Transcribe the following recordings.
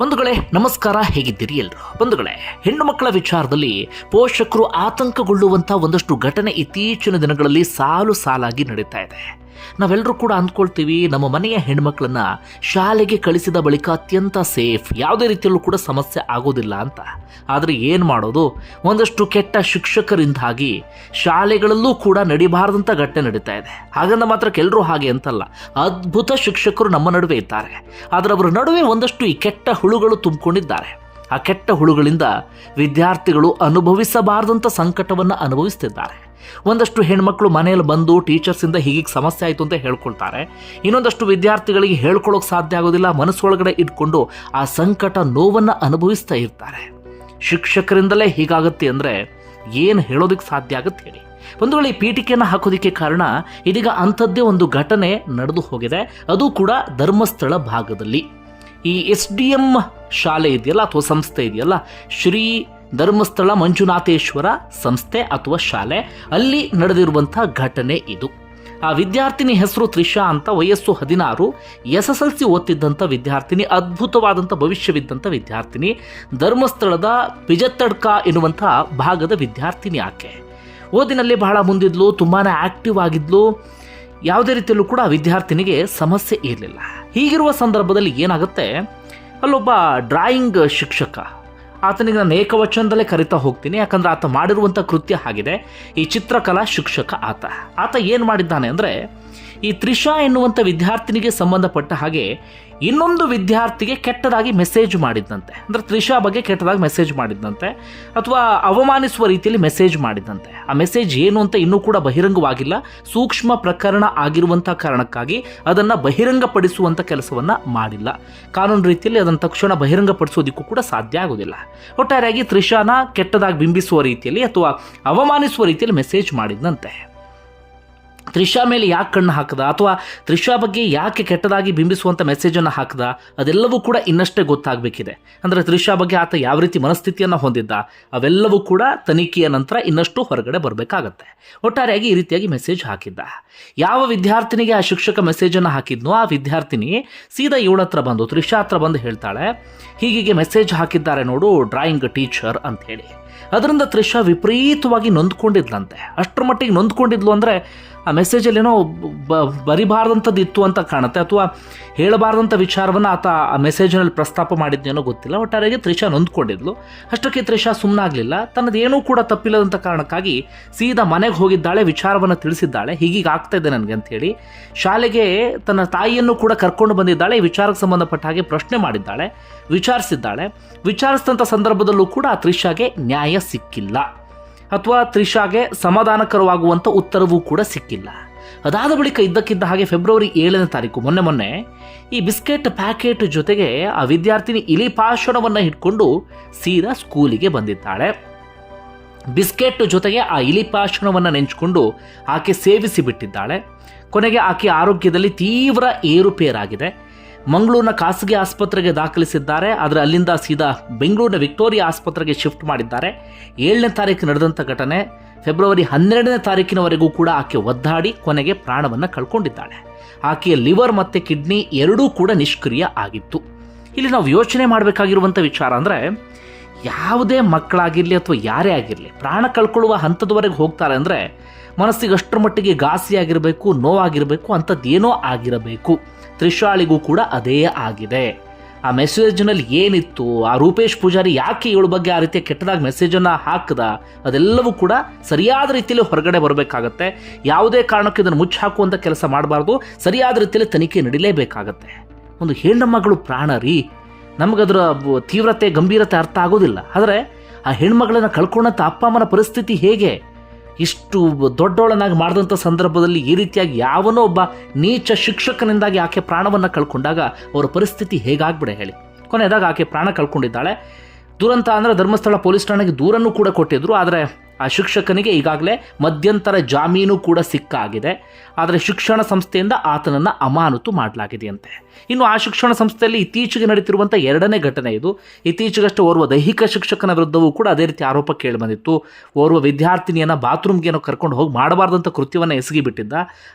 ಬಂಧುಗಳೇ, ನಮಸ್ಕಾರ, ಹೇಗಿದ್ದೀರಿ ಎಲ್ರು? ಬಂಧುಗಳೇ, ಹೆಣ್ಣು ಮಕ್ಕಳ ವಿಚಾರದಲ್ಲಿ ಪೋಷಕರು ಆತಂಕಗೊಳ್ಳುವಂತಹ ಒಂದಷ್ಟು ಘಟನೆ ಇತ್ತೀಚಿನ ದಿನಗಳಲ್ಲಿ ಸಾಲು ಸಾಲಾಗಿ ನಡೀತಾ ಇದೆ. ನಾವೆಲ್ಲರೂ ಕೂಡ ಅಂದ್ಕೊಳ್ತೀವಿ, ನಮ್ಮ ಮನೆಯ ಹೆಣ್ಮಕ್ಳನ್ನ ಶಾಲೆಗೆ ಕಳಿಸಿದ ಬಳಿಕ ಅತ್ಯಂತ ಸೇಫ್ ಯಾವುದೇ ರೀತಿಯಲ್ಲೂ ಕೂಡ ಸಮಸ್ಯೆ ಆಗೋದಿಲ್ಲ ಅಂತ. ಆದರೆ ಏನು ಮಾಡೋದು? ಒಂದಷ್ಟು ಕೆಟ್ಟ ಶಿಕ್ಷಕರಿಂದಾಗಿ ಶಾಲೆಗಳಲ್ಲೂ ಕೂಡ ನಡಿಬಾರದಂಥ ಘಟನೆ ನಡೀತಾ ಇದೆ. ಹಾಗಂದ ಮಾತ್ರ ಎಲ್ಲರೂ ಹಾಗೆ ಅಂತಲ್ಲ. ಅದ್ಭುತ ಶಿಕ್ಷಕರು ನಮ್ಮ ನಡುವೆ ಇದ್ದಾರೆ. ಆದರೆ ಅವರ ನಡುವೆ ಒಂದಷ್ಟು ಈ ಕೆಟ್ಟ ಹುಳುಗಳು ತುಂಬಿಕೊಂಡಿದ್ದಾರೆ. ಆ ಕೆಟ್ಟ ಹುಳುಗಳಿಂದ ವಿದ್ಯಾರ್ಥಿಗಳು ಅನುಭವಿಸಬಾರದಂಥ ಸಂಕಟವನ್ನು ಅನುಭವಿಸ್ತಿದ್ದಾರೆ. ಒಂದಷ್ಟು ಹೆಣ್ಮಕ್ಳು ಮನೆಯಲ್ಲಿ ಬಂದು ಟೀಚರ್ಸಿಂದ ಹೀಗೆ ಸಮಸ್ಯೆ ಆಯಿತು ಅಂತ ಹೇಳ್ಕೊಳ್ತಾರೆ. ಇನ್ನೊಂದಷ್ಟು ವಿದ್ಯಾರ್ಥಿಗಳಿಗೆ ಹೇಳ್ಕೊಳ್ಳೋಕೆ ಸಾಧ್ಯ ಆಗೋದಿಲ್ಲ, ಮನಸ್ಸೊಳಗಡೆ ಇಟ್ಕೊಂಡು ಆ ಸಂಕಟ ನೋವನ್ನು ಅನುಭವಿಸ್ತಾ ಇರ್ತಾರೆ. ಶಿಕ್ಷಕರಿಂದಲೇ ಹೀಗಾಗುತ್ತೆ ಅಂದರೆ ಏನು ಹೇಳೋದಕ್ಕೆ ಸಾಧ್ಯ ಆಗುತ್ತೆ ಹೇಳಿ. ಒಂದು ವೇಳೆ ಪೀಠಿಕೆಯನ್ನು ಹಾಕೋದಕ್ಕೆ ಕಾರಣ ಇದೀಗ ಅಂಥದ್ದೇ ಒಂದು ಘಟನೆ ನಡೆದು ಹೋಗಿದೆ. ಅದು ಕೂಡ ಧರ್ಮಸ್ಥಳ ಭಾಗದಲ್ಲಿ. ಈ ಎಸ್ ಡಿ ಎಂ ಶಾಲೆ ಇದೆಯಲ್ಲ, ಅಥವಾ ಸಂಸ್ಥೆ ಇದೆಯಲ್ಲ, ಶ್ರೀ ಧರ್ಮಸ್ಥಳ ಮಂಜುನಾಥೇಶ್ವರ ಸಂಸ್ಥೆ ಅಥವಾ ಶಾಲೆ, ಅಲ್ಲಿ ನಡೆದಿರುವಂತಹ ಘಟನೆ ಇದು. ಆ ವಿದ್ಯಾರ್ಥಿನಿ ಹೆಸರು ತ್ರಿಷಾ ಅಂತ ವಯಸ್ಸು ಹದಿನಾರು, ಎಸ್ ಎಸ್ ಎಲ್ ಸಿ ಓದ್ತಿದ್ದಂಥ ವಿದ್ಯಾರ್ಥಿನಿ, ಅದ್ಭುತವಾದಂಥ ಭವಿಷ್ಯವಿದ್ದಂಥ ವಿದ್ಯಾರ್ಥಿನಿ, ಧರ್ಮಸ್ಥಳದ ಪಿಜತ್ತಡ್ಕ ಎನ್ನುವಂಥ ಭಾಗದ ವಿದ್ಯಾರ್ಥಿನಿ ಆಕೆ. ಓದಿನಲ್ಲಿ ಬಹಳ ಮುಂದಿದ್ಲು ತುಂಬಾ ಆಕ್ಟಿವ್ ಆಗಿದ್ಲು. ಯಾವುದೇ ರೀತಿಯಲ್ಲೂ ಕೂಡ ವಿದ್ಯಾರ್ಥಿನಿಗೆ ಸಮಸ್ಯೆ ಇರಲಿಲ್ಲ. ಹೀಗಿರುವ ಸಂದರ್ಭದಲ್ಲಿ ಏನಾಗುತ್ತೆ? ಅಲ್ಲೊಬ್ಬ ಡ್ರಾಯಿಂಗ್ ಶಿಕ್ಷಕ ಆತನಿಗೆ ನಾನು ಏಕವಚನದಲ್ಲೇ ಕರಿತಾ ಹೋಗ್ತೀನಿ, ಯಾಕಂದ್ರೆ ಆತ ಮಾಡಿರುವಂಥ ಕೃತ್ಯ ಆಗಿದೆ ಈ ಚಿತ್ರಕಲಾ ಶಿಕ್ಷಕ ಆತ. ಆತ ಏನು ಮಾಡಿದ್ದಾನೆ ಅಂದರೆ ಈ ತ್ರಿಷಾ ಎನ್ನುವಂಥ ವಿದ್ಯಾರ್ಥಿನಿಗೆ ಸಂಬಂಧಪಟ್ಟ ಹಾಗೆ ಇನ್ನೊಂದು ವಿದ್ಯಾರ್ಥಿಗೆ ಕೆಟ್ಟದಾಗಿ ಮೆಸೇಜ್ ಮಾಡಿದ್ದಂತೆ ಅಂದರೆ ತ್ರಿಷಾ ಬಗ್ಗೆ ಕೆಟ್ಟದಾಗಿ ಮೆಸೇಜ್ ಮಾಡಿದ್ದಂತೆ ಅಥವಾ ಅವಮಾನಿಸುವ ರೀತಿಯಲ್ಲಿ ಮೆಸೇಜ್ ಮಾಡಿದ್ದಂತೆ ಆ ಮೆಸೇಜ್ ಏನು ಅಂತ ಇನ್ನೂ ಕೂಡ ಬಹಿರಂಗವಾಗಿಲ್ಲ. ಸೂಕ್ಷ್ಮ ಪ್ರಕರಣ ಆಗಿರುವಂಥ ಕಾರಣಕ್ಕಾಗಿ ಅದನ್ನು ಬಹಿರಂಗಪಡಿಸುವಂಥ ಕೆಲಸವನ್ನು ಮಾಡಿಲ್ಲ. ಕಾನೂನು ರೀತಿಯಲ್ಲಿ ಅದನ್ನು ತಕ್ಷಣ ಬಹಿರಂಗಪಡಿಸೋದಕ್ಕೂ ಕೂಡ ಸಾಧ್ಯ ಆಗೋದಿಲ್ಲ. ಒಟ್ಟಾರೆಯಾಗಿ ತ್ರಿಷಾನ ಕೆಟ್ಟದಾಗಿ ಬಿಂಬಿಸುವ ರೀತಿಯಲ್ಲಿ ಅಥವಾ ಅವಮಾನಿಸುವ ರೀತಿಯಲ್ಲಿ ಮೆಸೇಜ್ ಮಾಡಿದ್ದಂತೆ ತ್ರಿಷಾ ಮೇಲೆ ಯಾಕೆ ಕಣ್ಣು ಹಾಕದ? ಅಥವಾ ತ್ರಿಷಾ ಬಗ್ಗೆ ಯಾಕೆ ಕೆಟ್ಟದಾಗಿ ಬಿಂಬಿಸುವಂಥ ಮೆಸೇಜನ್ನು ಹಾಕದ? ಅದೆಲ್ಲವೂ ಕೂಡ ಇನ್ನಷ್ಟೇ ಗೊತ್ತಾಗಬೇಕಿದೆ. ಅಂದರೆ ತ್ರಿಷಾ ಬಗ್ಗೆ ಆತ ಯಾವ ರೀತಿ ಮನಸ್ಥಿತಿಯನ್ನು ಹೊಂದಿದ್ದ? ಅವೆಲ್ಲವೂ ಕೂಡ ತನಿಖೆಯ ನಂತರ ಇನ್ನಷ್ಟು ಹೊರಗಡೆ ಬರಬೇಕಾಗತ್ತೆ. ಒಟ್ಟಾರೆಯಾಗಿ ಈ ರೀತಿಯಾಗಿ ಮೆಸೇಜ್ ಹಾಕಿದ್ದ. ಯಾವ ವಿದ್ಯಾರ್ಥಿನಿಗೆ ಆ ಶಿಕ್ಷಕ ಮೆಸೇಜನ್ನು ಹಾಕಿದ್ನೋ ಆ ವಿದ್ಯಾರ್ಥಿನಿ ಸೀದಾ ಇವಳ ಹತ್ರ ಬಂದು, ತ್ರಿಷಾ ಹತ್ರ ಬಂದು ಹೇಳ್ತಾಳೆ, ಹೀಗೀಗೆ ಮೆಸೇಜ್ ಹಾಕಿದ್ದಾರೆ ನೋಡು ಡ್ರಾಯಿಂಗ್ ಟೀಚರ್ ಅಂತ ಹೇಳಿ. ಅದರಿಂದ ತ್ರಿಷಾ ವಿಪರೀತವಾಗಿ ನೊಂದ್ಕೊಂಡಿದ್ಲಂತೆ. ಅಷ್ಟರ ಮಟ್ಟಿಗೆ ನೊಂದ್ಕೊಂಡಿದ್ಲು ಅಂದರೆ ಆ ಮೆಸೇಜಲ್ಲಿ ಏನೋ ಬ, ಬರಿಬಾರ್ದಂಥದ್ದು ಇತ್ತು ಅಂತ ಕಾಣುತ್ತೆ. ಅಥವಾ ಹೇಳಬಾರ್ದಂಥ ವಿಚಾರವನ್ನು ಆತ ಆ ಮೆಸೇಜ್ನಲ್ಲಿ ಪ್ರಸ್ತಾಪ ಮಾಡಿದ್ನೇನೋ ಗೊತ್ತಿಲ್ಲ. ಒಟ್ಟಾರೆಗೆ ತ್ರಿಷಾ ನೊಂದ್ಕೊಂಡಿದ್ಲು. ಅಷ್ಟಕ್ಕೆ ತ್ರಿಷಾ ಸುಮ್ಮನಾಗಲಿಲ್ಲ ತನ್ನದೇನೂ ಕೂಡ ತಪ್ಪಿಲ್ಲದಂಥ ಕಾರಣಕ್ಕಾಗಿ ಸೀದಾ ಮನೆಗೆ ಹೋಗಿದ್ದಾಳೆ, ವಿಚಾರವನ್ನು ತಿಳಿಸಿದ್ದಾಳೆ. ಹೀಗೀಗ ಆಗ್ತಾ ಇದೆ ನನಗೆ ಅಂಥೇಳಿ ಶಾಲೆಗೆ ತನ್ನ ತಾಯಿಯನ್ನು ಕೂಡ ಕರ್ಕೊಂಡು ಬಂದಿದ್ದಾಳೆ. ಈ ವಿಚಾರಕ್ಕೆ ಸಂಬಂಧಪಟ್ಟ ಹಾಗೆ ಪ್ರಶ್ನೆ ಮಾಡಿದ್ದಾಳೆ, ವಿಚಾರಿಸಿದ್ದಾಳೆ. ವಿಚಾರಿಸಿದಂಥ ಸಂದರ್ಭದಲ್ಲೂ ಕೂಡ ಆ ತ್ರಿಷಾಗೆ ನ್ಯಾಯ ಸಿಕ್ಕಿಲ್ಲ. ಅಥವಾ ತ್ರಿಷಾಗೆ ಸಮಾಧಾನಕರವಾಗುವಂಥ ಉತ್ತರವೂ ಕೂಡ ಸಿಕ್ಕಿಲ್ಲ. ಅದಾದ ಬಳಿಕ ಇದ್ದಕ್ಕಿದ್ದ ಹಾಗೆ ಫೆಬ್ರವರಿ ಏಳನೇ ತಾರೀಕು ಮೊನ್ನೆ ಮೊನ್ನೆ ಈ ಬಿಸ್ಕೆಟ್ ಪ್ಯಾಕೆಟ್ ಜೊತೆಗೆ ಆ ವಿದ್ಯಾರ್ಥಿನಿ ಇಲಿ ಪಾಷಣವನ್ನು ಇಟ್ಕೊಂಡು ಸೀದಾ ಸ್ಕೂಲಿಗೆ ಬಂದಿದ್ದಾಳೆ. ಬಿಸ್ಕೆಟ್ ಜೊತೆಗೆ ಆ ಇಲಿ ಪಾಷಣವನ್ನು ನೆಂಚಿಕೊಂಡು ಆಕೆ ಸೇವಿಸಿ ಬಿಟ್ಟಿದ್ದಾಳೆ. ಕೊನೆಗೆ ಆಕೆ ಆರೋಗ್ಯದಲ್ಲಿ ತೀವ್ರ ಏರುಪೇರಾಗಿದೆ. ಮಂಗಳೂರಿನ ಖಾಸಗಿ ಆಸ್ಪತ್ರೆಗೆ ದಾಖಲಿಸಿದ್ದಾರೆ. ಆದರೆ ಅಲ್ಲಿಂದ ಸೀದಾ ಬೆಂಗಳೂರಿನ ವಿಕ್ಟೋರಿಯಾ ಆಸ್ಪತ್ರೆಗೆ ಶಿಫ್ಟ್ ಮಾಡಿದ್ದಾರೆ. ಏಳನೇ ತಾರೀಕು ನಡೆದಂಥ ಘಟನೆ. ಫೆಬ್ರವರಿ ಹನ್ನೆರಡನೇ ತಾರೀಕಿನವರೆಗೂ ಕೂಡ ಆಕೆ ಒದ್ದಾಡಿ ಕೊನೆಗೆ ಪ್ರಾಣವನ್ನು ಕಳ್ಕೊಂಡಿದ್ದಾಳೆ. ಆಕೆಯ ಲಿವರ್ ಮತ್ತು ಕಿಡ್ನಿ ಎರಡೂ ಕೂಡ ನಿಷ್ಕ್ರಿಯ ಆಗಿತ್ತು. ಇಲ್ಲಿ ನಾವು ಯೋಚನೆ ಮಾಡಬೇಕಾಗಿರುವಂಥ ವಿಚಾರ ಅಂದರೆ, ಯಾವುದೇ ಮಕ್ಕಳಾಗಿರಲಿ ಅಥವಾ ಯಾರೇ ಆಗಿರಲಿ, ಪ್ರಾಣ ಕಳ್ಕೊಳ್ಳುವ ಹಂತದವರೆಗೆ ಹೋಗ್ತಾರೆ ಅಂದರೆ ಮನಸ್ಸಿಗೆ ಅಷ್ಟರ ಮಟ್ಟಿಗೆ ಘಾಸಿಯಾಗಿರಬೇಕು, ನೋವಾಗಿರಬೇಕು, ಅಂಥದ್ದೇನೋ ಆಗಿರಬೇಕು. ತ್ರಿಶಾಳಿಗೂ ಕೂಡ ಅದೇ ಆಗಿದೆ. ಆ ಮೆಸೇಜ್ನಲ್ಲಿ ಏನಿತ್ತು? ಆ ರೂಪೇಶ್ ಪೂಜಾರಿ ಯಾಕೆ ಇವಳ ಬಗ್ಗೆ ಆ ರೀತಿಯ ಕೆಟ್ಟದಾಗಿ ಮೆಸೇಜನ್ನು ಹಾಕದ? ಅದೆಲ್ಲವೂ ಕೂಡ ಸರಿಯಾದ ರೀತಿಯಲ್ಲಿ ಹೊರಗಡೆ ಬರಬೇಕಾಗತ್ತೆ. ಯಾವುದೇ ಕಾರಣಕ್ಕೂ ಇದನ್ನು ಮುಚ್ಚಾಕುವಂಥ ಕೆಲಸ ಮಾಡಬಾರ್ದು. ಸರಿಯಾದ ರೀತಿಯಲ್ಲಿ ತನಿಖೆ ನಡೀಲೇಬೇಕಾಗತ್ತೆ. ಒಂದು ಹೆಣ್ಣು ಪ್ರಾಣ ರೀ. ನಮಗದರ ತೀವ್ರತೆ, ಗಂಭೀರತೆ ಅರ್ಥ ಆಗೋದಿಲ್ಲ. ಆದರೆ ಆ ಹೆಣ್ಮಗಳನ್ನು ಕಳ್ಕೊಂಡಂಥ ಅಪ್ಪ ಅಮ್ಮನ ಪರಿಸ್ಥಿತಿ ಹೇಗೆ? ಇಷ್ಟು ದೊಡ್ಡವಳನಾಗಿ ಮಾಡಿದಂಥ ಸಂದರ್ಭದಲ್ಲಿ ಈ ರೀತಿಯಾಗಿ ಯಾವನೋ ಒಬ್ಬ ನೀಚ ಶಿಕ್ಷಕನಿಂದಾಗಿ ಆಕೆ ಪ್ರಾಣವನ್ನು ಕಳ್ಕೊಂಡಾಗ ಅವರ ಪರಿಸ್ಥಿತಿ ಹೇಗಾಗ್ಬಿಡ ಹೇಳಿ. ಕೊನೆಯದಾಗ ಆಕೆ ಪ್ರಾಣ ಕಳ್ಕೊಂಡಿದ್ದಾಳೆ. ದುರಂತ ಅಂದರೆ ಧರ್ಮಸ್ಥಳ ಪೊಲೀಸ್ ಠಾಣೆಗೆ ದೂರನ್ನು ಕೂಡ ಕೊಟ್ಟಿದ್ರು, ಆದರೆ ಆ ಶಿಕ್ಷಕನಿಗೆ ಈಗಾಗಲೇ ಮಧ್ಯಂತರ ಜಾಮೀನು ಕೂಡ ಸಿಕ್ಕಾಗಿದೆ. ಆದರೆ ಶಿಕ್ಷಣ ಸಂಸ್ಥೆಯಿಂದ ಆತನನ್ನು ಅಮಾನತು ಮಾಡಲಾಗಿದೆಯಂತೆ. ಇನ್ನು ಆ ಶಿಕ್ಷಣ ಸಂಸ್ಥೆಯಲ್ಲಿ ಇತ್ತೀಚೆಗೆ ನಡೀತಿರುವಂಥ ಎರಡನೇ ಘಟನೆ ಇದು. ಇತ್ತೀಚೆಗಷ್ಟೇ ಓರ್ವ ದೈಹಿಕ ಶಿಕ್ಷಕನ ವಿರುದ್ಧವೂ ಕೂಡ ಅದೇ ರೀತಿ ಆರೋಪ ಕೇಳಿಬಂದಿತ್ತು. ಓರ್ವ ವಿದ್ಯಾರ್ಥಿನಿಯನ್ನು ಬಾತ್ರೂಮ್ಗೆ ಏನೋ ಕರ್ಕೊಂಡು ಹೋಗಿ ಮಾಡಬಾರ್ದಂಥ ಕೃತ್ಯವನ್ನು ಎಸಗಿಬಿಟ್ಟಿದ್ದ.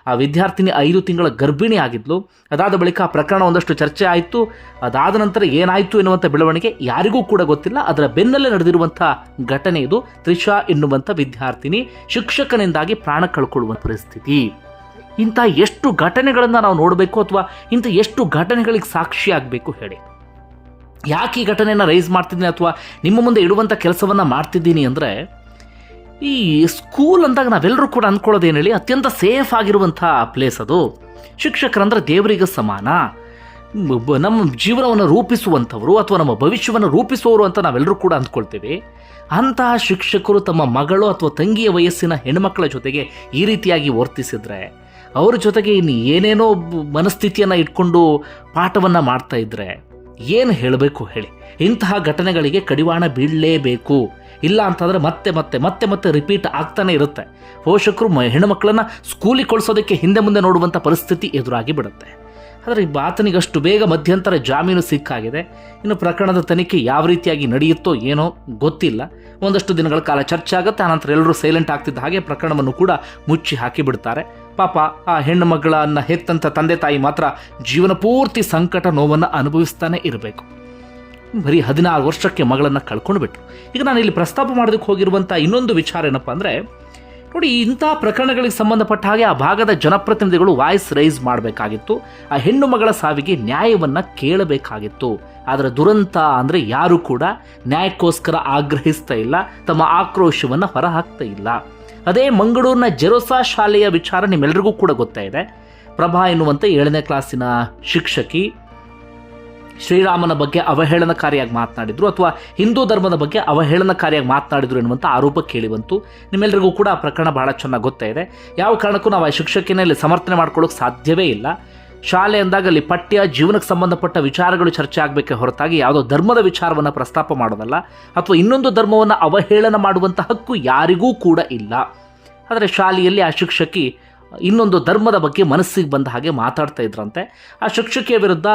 ಆ ವಿದ್ಯಾರ್ಥಿನಿ ಐದು ತಿಂಗಳ ಗರ್ಭಿಣಿ ಆಗಿದ್ಲು. ಅದಾದ ಬಳಿಕ ಆ ಪ್ರಕರಣ ಒಂದಷ್ಟು ಚರ್ಚೆ ಆಯಿತು. ಅದಾದ ನಂತರ ಏನಾಯಿತು ಎನ್ನುವಂಥ ಬೆಳವಣಿಗೆ ಯಾರಿಗೂ ಕೂಡ ಗೊತ್ತಿಲ್ಲ. ಅದರ ಬೆನ್ನಲ್ಲೇ ನಡೆದಿರುವಂಥ ಘಟನೆ ಇದು. ತ್ರಿಷಾ ಎನ್ನುವಂಥ ವಿದ್ಯಾರ್ಥಿನಿ ಶಿಕ್ಷಕನಿಂದಾಗಿ ಪ್ರಾಣ ಕಳ್ಕೊಳ್ಳುವ ಪರಿಸ್ಥಿತಿ. ಇಂಥ ಎಷ್ಟು ಘಟನೆಗಳನ್ನು ನಾವು ನೋಡಬೇಕು ಅಥವಾ ಇಂಥ ಎಷ್ಟು ಘಟನೆಗಳಿಗೆ ಸಾಕ್ಷಿ ಆಗಬೇಕು ಹೇಳಿ. ಯಾಕೆ ಈ ಘಟನೆಯನ್ನು ರೈಸ್ ಮಾಡ್ತಿದ್ದೀನಿ ಅಥವಾ ನಿಮ್ಮ ಮುಂದೆ ಇಡುವಂಥ ಕೆಲಸವನ್ನು ಮಾಡ್ತಿದ್ದೀನಿ ಅಂದರೆ, ಈ ಸ್ಕೂಲ್ ಅಂದಾಗ ನಾವೆಲ್ಲರೂ ಕೂಡ ಅಂದ್ಕೊಳ್ಳೋದೇನು ಹೇಳಿ ಅತ್ಯಂತ ಸೇಫ್ ಆಗಿರುವಂಥ ಪ್ಲೇಸ್ ಅದು. ಶಿಕ್ಷಕರಂದ್ರೆ ದೇವರಿಗೆ ಸಮಾನ. ನಮ್ಮ ಜೀವನವನ್ನು ರೂಪಿಸುವಂಥವರು ಅಥವಾ ನಮ್ಮ ಭವಿಷ್ಯವನ್ನು ರೂಪಿಸುವವರು ಅಂತ ನಾವೆಲ್ಲರೂ ಕೂಡ ಅಂದ್ಕೊಳ್ತೀವಿ. ಅಂತಹ ಶಿಕ್ಷಕರು ತಮ್ಮ ಮಗಳು ಅಥವಾ ತಂಗಿಯ ವಯಸ್ಸಿನ ಹೆಣ್ಮಕ್ಳ ಜೊತೆಗೆ ಈ ರೀತಿಯಾಗಿ ವರ್ತಿಸಿದ್ರೆ ಅವ್ರ ಜೊತೆಗೆ ಇನ್ನು ಏನೇನೋ ಮನಸ್ಥಿತಿಯನ್ನು ಇಟ್ಕೊಂಡು ಪಾಠವನ್ನು ಮಾಡ್ತಾ ಇದ್ರೆ ಏನು ಹೇಳಬೇಕು ಹೇಳಿ. ಇಂತಹ ಘಟನೆಗಳಿಗೆ ಕಡಿವಾಣ ಬೀಳಲೇಬೇಕು. ಇಲ್ಲ ಅಂತಂದರೆ ಮತ್ತೆ ಮತ್ತೆ ಮತ್ತೆ ಮತ್ತೆ ರಿಪೀಟ್ ಆಗ್ತಾನೆ ಇರುತ್ತೆ. ಪೋಷಕರು ಹೆಣ್ಣುಮಕ್ಕಳನ್ನು ಸ್ಕೂಲಿಗೆ ಕಳಿಸೋದಕ್ಕೆ ಹಿಂದೆ ಮುಂದೆ ನೋಡುವಂಥ ಪರಿಸ್ಥಿತಿ ಎದುರಾಗಿ ಬಿಡುತ್ತೆ. ಆದರೆ ಈ ಆತನಿಗೆ ಅಷ್ಟು ಬೇಗ ಮಧ್ಯಂತರ ಜಾಮೀನು ಸಿಕ್ಕಾಗಿದೆ. ಇನ್ನು ಪ್ರಕರಣದ ತನಿಖೆ ಯಾವ ರೀತಿಯಾಗಿ ನಡೆಯುತ್ತೋ ಏನೋ ಗೊತ್ತಿಲ್ಲ. ಒಂದಷ್ಟು ದಿನಗಳ ಕಾಲ ಚರ್ಚೆ ಆಗುತ್ತೆ, ಆನಂತರ ಎಲ್ಲರೂ ಸೈಲೆಂಟ್ ಆಗ್ತಿದ್ದ ಹಾಗೆ ಪ್ರಕರಣವನ್ನು ಕೂಡ ಮುಚ್ಚಿ ಹಾಕಿ ಬಿಡ್ತಾರೆ ಪಾಪ ಆ ಹೆಣ್ಣು ಮಗಳನ್ನು ಹೆತ್ತಂಥ ತಂದೆ ತಾಯಿ ಮಾತ್ರ ಜೀವನ ಪೂರ್ತಿ ಸಂಕಟ ನೋವನ್ನು ಅನುಭವಿಸ್ತಾನೆ ಇರಬೇಕು. ಬರೀ ಹದಿನಾರು ವರ್ಷಕ್ಕೆ ಮಗಳನ್ನು ಕಳ್ಕೊಂಡು ಬಿಟ್ರು ಈಗ ನಾನು ಇಲ್ಲಿ ಪ್ರಸ್ತಾಪ ಮಾಡೋದಕ್ಕೆ ಹೋಗಿರುವಂಥ ಇನ್ನೊಂದು ವಿಚಾರ ಏನಪ್ಪ ಅಂದರೆ ನೋಡಿ, ಇಂಥ ಪ್ರಕರಣಗಳಿಗೆ ಸಂಬಂಧಪಟ್ಟ ಹಾಗೆ ಆ ಭಾಗದ ಜನಪ್ರತಿನಿಧಿಗಳು ವಾಯ್ಸ್ ರೈಸ್ ಮಾಡಬೇಕಾಗಿತ್ತು. ಆ ಹೆಣ್ಣು ಮಗಳ ಸಾವಿಗೆ ನ್ಯಾಯವನ್ನು ಕೇಳಬೇಕಾಗಿತ್ತು. ಆದರೆ ದುರಂತ ಅಂದರೆ ಯಾರೂ ಕೂಡ ನ್ಯಾಯಕ್ಕೋಸ್ಕರ ಆಗ್ರಹಿಸ್ತಾ ಇಲ್ಲ, ತಮ್ಮ ಆಕ್ರೋಶವನ್ನು ಹೊರಹಾಕ್ತಾ ಇಲ್ಲ. ಅದೇ ಮಂಗಳೂರಿನ ಜೆರೋಸಾ ಶಾಲೆಯ ವಿಚಾರ ನಿಮ್ಮೆಲ್ಲರಿಗೂ ಕೂಡ ಗೊತ್ತಾಯಿದೆ ಪ್ರಭಾ ಎನ್ನುವಂತೆ ಏಳನೇ ಕ್ಲಾಸಿನ ಶಿಕ್ಷಕಿ ಶ್ರೀರಾಮನ ಬಗ್ಗೆ ಅವಹೇಳನಕಾರಿಯಾಗಿ ಮಾತನಾಡಿದ್ರು ಅಥವಾ ಹಿಂದೂ ಧರ್ಮದ ಬಗ್ಗೆ ಅವಹೇಳನಕಾರಿಯಾಗಿ ಮಾತನಾಡಿದ್ರು ಎನ್ನುವಂಥ ಆರೋಪ ಕೇಳಿಬಂತು ನಿಮ್ಮೆಲ್ಲರಿಗೂ ಕೂಡ ಆ ಪ್ರಕರಣ ಬಹಳ ಚೆನ್ನಾಗಿ ಗೊತ್ತಾ ಇದೆ. ಯಾವ ಕಾರಣಕ್ಕೂ ನಾವು ಆ ಶಿಕ್ಷಕಿನಲ್ಲಿ ಸಮರ್ಥನೆ ಮಾಡ್ಕೊಳ್ಳೋಕೆ ಸಾಧ್ಯವೇ ಇಲ್ಲ. ಶಾಲೆ ಅಂದಾಗ ಅಲ್ಲಿ ಪಠ್ಯ, ಜೀವನಕ್ಕೆ ಸಂಬಂಧಪಟ್ಟ ವಿಚಾರಗಳು ಚರ್ಚೆ ಆಗಬೇಕೆ ಹೊರತಾಗಿ ಯಾವುದೋ ಧರ್ಮದ ವಿಚಾರವನ್ನು ಪ್ರಸ್ತಾಪ ಮಾಡೋದಲ್ಲ ಅಥವಾ ಇನ್ನೊಂದು ಧರ್ಮವನ್ನು ಅವಹೇಳನ ಮಾಡುವಂಥ ಹಕ್ಕು ಯಾರಿಗೂ ಕೂಡ ಇಲ್ಲ. ಆದರೆ ಶಾಲೆಯಲ್ಲಿ ಆ ಶಿಕ್ಷಕಿ ಇನ್ನೊಂದು ಧರ್ಮದ ಬಗ್ಗೆ ಮನಸ್ಸಿಗೆ ಬಂದ ಹಾಗೆ ಮಾತಾಡ್ತಾ ಇದ್ರಂತೆ. ಆ ಶಿಕ್ಷಕಿಯ ವಿರುದ್ಧ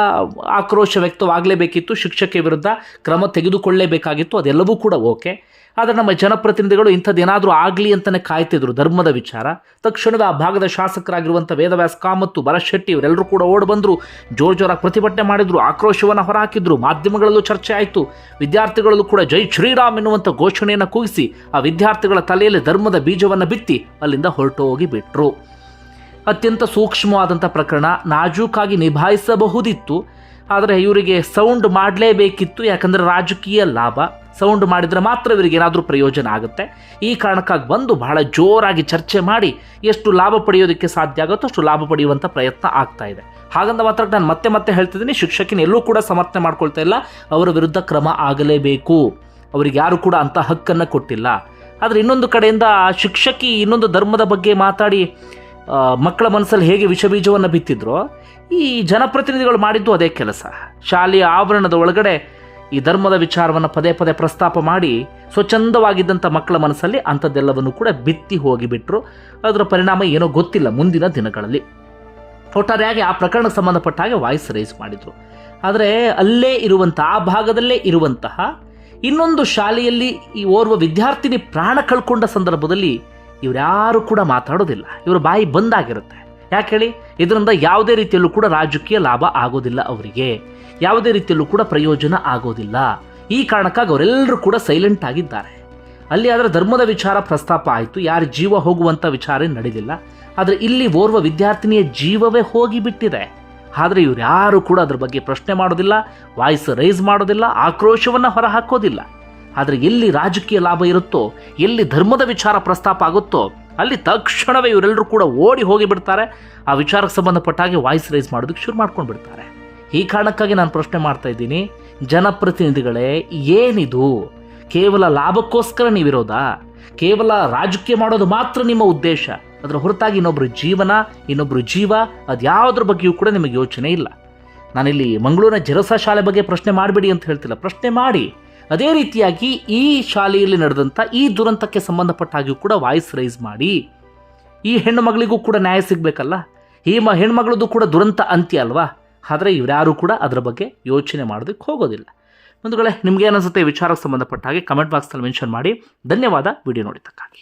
ಆಕ್ರೋಶ ವ್ಯಕ್ತವಾಗಲೇಬೇಕಿತ್ತು. ಶಿಕ್ಷಕಿಯ ವಿರುದ್ಧ ಕ್ರಮ ತೆಗೆದುಕೊಳ್ಳಲೇಬೇಕಾಗಿತ್ತು ಅದೆಲ್ಲವೂ ಕೂಡ ಓಕೆ. ಆದರೆ ನಮ್ಮ ಜನಪ್ರತಿನಿಧಿಗಳು ಇಂಥದ್ದೇನಾದರೂ ಆಗಲಿ ಅಂತಲೇ ಕಾಯ್ತಿದ್ರು ಧರ್ಮದ ವಿಚಾರ. ತಕ್ಷಣದ ಆ ಭಾಗದ ಶಾಸಕರಾಗಿರುವಂಥ ವೇದವ್ಯಾಸ ಕಾಮತ್ತು ಭರತ್ ಇವರೆಲ್ಲರೂ ಕೂಡ ಓಡಿ ಬಂದರು. ಜೋರು ಜೋರಾಗಿ ಪ್ರತಿಭಟನೆ ಮಾಡಿದರು. ಆಕ್ರೋಶವನ್ನು ಹೊರಹಾಕಿದ್ರು. ಮಾಧ್ಯಮಗಳಲ್ಲೂ ಚರ್ಚೆ ಆಯಿತು. ವಿದ್ಯಾರ್ಥಿಗಳಲ್ಲೂ ಕೂಡ ಜೈ ಶ್ರೀರಾಮ್ ಎನ್ನುವಂಥ ಘೋಷಣೆಯನ್ನು ಕೂಗಿಸಿ ಆ ವಿದ್ಯಾರ್ಥಿಗಳ ತಲೆಯಲ್ಲಿ ಧರ್ಮದ ಬೀಜವನ್ನು ಬಿತ್ತಿ ಅಲ್ಲಿಂದ ಹೊರಟು ಹೋಗಿ ಬಿಟ್ರು ಅತ್ಯಂತ ಸೂಕ್ಷ್ಮವಾದಂಥ ಪ್ರಕರಣ ನಾಜೂಕಾಗಿ ನಿಭಾಯಿಸಬಹುದಿತ್ತು, ಆದರೆ ಇವರಿಗೆ ಸೌಂಡ್ ಮಾಡಲೇಬೇಕಿತ್ತು, ಯಾಕಂದರೆ ರಾಜಕೀಯ ಲಾಭ. ಸೌಂಡ್ ಮಾಡಿದರೆ ಮಾತ್ರ ಇವರಿಗೆ ಏನಾದರೂ ಪ್ರಯೋಜನ ಆಗುತ್ತೆ. ಈ ಕಾರಣಕ್ಕಾಗಿ ಬಂದು ಬಹಳ ಜೋರಾಗಿ ಚರ್ಚೆ ಮಾಡಿ ಎಷ್ಟು ಲಾಭ ಪಡೆಯೋದಕ್ಕೆ ಸಾಧ್ಯ ಆಗುತ್ತೋ ಅಷ್ಟು ಲಾಭ ಪಡೆಯುವಂಥ ಪ್ರಯತ್ನ ಆಗ್ತಾ ಇದೆ. ಹಾಗಂದ ಮಾತ್ರ ನಾನು ಮತ್ತೆ ಮತ್ತೆ ಹೇಳ್ತಿದ್ದೀನಿ, ಶಿಕ್ಷಕಿನ ಎಲ್ಲೂ ಕೂಡ ಸಮರ್ಥನೆ ಮಾಡ್ಕೊಳ್ತಾ ಇಲ್ಲ, ಅವರ ವಿರುದ್ಧ ಕ್ರಮ ಆಗಲೇಬೇಕು. ಅವರಿಗೆ ಯಾರು ಕೂಡ ಅಂಥ ಹಕ್ಕನ್ನು ಕೊಟ್ಟಿಲ್ಲ. ಆದರೆ ಇನ್ನೊಂದು ಕಡೆಯಿಂದ ಶಿಕ್ಷಕಿ ಇನ್ನೊಂದು ಧರ್ಮದ ಬಗ್ಗೆ ಮಾತಾಡಿ ಮಕ್ಕಳ ಮನಸ್ಸಲ್ಲಿ ಹೇಗೆ ವಿಷಬೀಜವನ್ನು ಬಿತ್ತಿದ್ರೋ, ಈ ಜನಪ್ರತಿನಿಧಿಗಳು ಮಾಡಿದ್ದು ಅದೇ ಕೆಲಸ. ಶಾಲೆಯ ಆವರಣದ ಒಳಗಡೆ ಈ ಧರ್ಮದ ವಿಚಾರವನ್ನು ಪದೇ ಪದೇ ಪ್ರಸ್ತಾಪ ಮಾಡಿ ಸ್ವಚ್ಛಂದವಾಗಿದ್ದಂಥ ಮಕ್ಕಳ ಮನಸ್ಸಲ್ಲಿ ಅಂಥದ್ದೆಲ್ಲವನ್ನು ಕೂಡ ಬಿತ್ತಿ ಹೋಗಿಬಿಟ್ರು. ಅದರ ಪರಿಣಾಮ ಏನೋ ಗೊತ್ತಿಲ್ಲ ಮುಂದಿನ ದಿನಗಳಲ್ಲಿ. ಒಟ್ಟಾರೆಯಾಗಿ ಆ ಪ್ರಕರಣಕ್ಕೆ ಸಂಬಂಧಪಟ್ಟ ಹಾಗೆ ವಾಯ್ಸ್ ರೈಸ್ ಮಾಡಿದರು. ಆದರೆ ಅಲ್ಲೇ ಇರುವಂಥ ಆ ಭಾಗದಲ್ಲೇ ಇರುವಂತಹ, ಇನ್ನೊಂದು ಶಾಲೆಯಲ್ಲಿ ಈ ಓರ್ವ ವಿದ್ಯಾರ್ಥಿನಿ ಪ್ರಾಣ ಕಳ್ಕೊಂಡ ಸಂದರ್ಭದಲ್ಲಿ ಇವರ್ಯಾರು ಕೂಡ ಮಾತಾಡೋದಿಲ್ಲ. ಇವರ ಬಾಯಿ ಬಂದಾಗಿರುತ್ತೆ. ಯಾಕೆ ಹೇಳಿ? ಇದರಿಂದ ಯಾವುದೇ ರೀತಿಯಲ್ಲೂ ಕೂಡ ರಾಜಕೀಯ ಲಾಭ ಆಗೋದಿಲ್ಲ ಅವರಿಗೆ. ಯಾವುದೇ ರೀತಿಯಲ್ಲೂ ಕೂಡ ಪ್ರಯೋಜನ ಆಗೋದಿಲ್ಲ. ಈ ಕಾರಣಕ್ಕಾಗಿ ಅವರೆಲ್ಲರೂ ಕೂಡ ಸೈಲೆಂಟ್ ಆಗಿದ್ದಾರೆ. ಅಲ್ಲಿ ಆದರೆ ಧರ್ಮದ ವಿಚಾರ ಪ್ರಸ್ತಾಪ ಆಯಿತು. ಯಾರ ಜೀವ ಹೋಗುವಂಥ ವಿಚಾರ ನಡೆದಿಲ್ಲ ಆದರೆ ಇಲ್ಲಿ ಓರ್ವ ವಿದ್ಯಾರ್ಥಿನಿಯ ಜೀವವೇ ಹೋಗಿಬಿಟ್ಟಿದೆ. ಆದರೆ ಇವ್ರು ಯಾರು ಕೂಡ ಅದ್ರ ಬಗ್ಗೆ ಪ್ರಶ್ನೆ ಮಾಡೋದಿಲ್ಲ ವಾಯ್ಸ್ ರೈಸ್ ಮಾಡೋದಿಲ್ಲ, ಆಕ್ರೋಶವನ್ನು ಹೊರಹಾಕೋದಿಲ್ಲ. ಆದರೆ ಎಲ್ಲಿ ರಾಜಕೀಯ ಲಾಭ ಇರುತ್ತೋ, ಎಲ್ಲಿ ಧರ್ಮದ ವಿಚಾರ ಪ್ರಸ್ತಾಪ ಆಗುತ್ತೋ, ಅಲ್ಲಿ ತಕ್ಷಣವೇ ಇವರೆಲ್ಲರೂ ಕೂಡ ಓಡಿ ಹೋಗಿ ಬಿಡ್ತಾರೆ. ಆ ವಿಚಾರಕ್ಕೆ ಸಂಬಂಧಪಟ್ಟ ಹಾಗೆ ವಾಯ್ಸ್ ರೈಸ್ ಮಾಡೋದಕ್ಕೆ ಶುರು ಮಾಡ್ಕೊಂಡು ಬಿಡ್ತಾರೆ. ಈ ಕಾರಣಕ್ಕಾಗಿ ನಾನು ಪ್ರಶ್ನೆ ಮಾಡ್ತಾ ಇದ್ದೀನಿ. ಜನಪ್ರತಿನಿಧಿಗಳೇ, ಏನಿದು? ಕೇವಲ ಲಾಭಕ್ಕೋಸ್ಕರ ನೀವಿರೋದಾ? ಕೇವಲ ರಾಜಕೀಯ ಮಾಡೋದು ಮಾತ್ರ ನಿಮ್ಮ ಉದ್ದೇಶ? ಅದರ ಹೊರತಾಗಿ ಇನ್ನೊಬ್ಬರ ಜೀವನ ಇನ್ನೊಬ್ಬರ ಜೀವ, ಅದ್ಯಾವುದ್ರ ಬಗ್ಗೆಯೂ ಕೂಡ ನಿಮಗೆ ಯೋಚನೆ ಇಲ್ಲ. ನಾನಿಲ್ಲಿ ಮಂಗಳೂರಿನ ಜರಸ ಶಾಲೆ ಬಗ್ಗೆ ಪ್ರಶ್ನೆ ಮಾಡಬೇಡಿ ಅಂತ ಹೇಳ್ತಿಲ್ಲ. ಪ್ರಶ್ನೆ ಮಾಡಿ. ಅದೇ ರೀತಿಯಾಗಿ ಈ ಶಾಲೆಯಲ್ಲಿ ನಡೆದಂಥ ಈ ದುರಂತಕ್ಕೆ ಸಂಬಂಧಪಟ್ಟ ಹಾಗೆಯೂ ಕೂಡ ವಾಯ್ಸ್ ರೈಸ್ ಮಾಡಿ, ಈ ಹೆಣ್ಣು ಕೂಡ ನ್ಯಾಯ ಸಿಗಬೇಕಲ್ಲ? ಈ ಮ ಹೆಣ್ಮಗಳದ್ದು ಕೂಡ ದುರಂತ ಅಂತ್ಯ ಅಲ್ವಾ? ಆದರೆ ಇವರ್ಯಾರೂ ಕೂಡ ಅದರ ಬಗ್ಗೆ ಯೋಚನೆ ಮಾಡೋದಕ್ಕೆ ಹೋಗೋದಿಲ್ಲ. ಬಂಧುಗಳೇ, ನಿಮ್ಗೆ ಏನಿಸುತ್ತೆ ಈ ವಿಚಾರಕ್ಕೆ ಸಂಬಂಧಪಟ್ಟ ಹಾಗೆ ಕಮೆಂಟ್ ಬಾಕ್ಸ್ನಲ್ಲಿ ಮೆನ್ಷನ್ ಮಾಡಿ. ಧನ್ಯವಾದ, ವಿಡಿಯೋ ನೋಡಿದ್ದಕ್ಕಾಗಿ.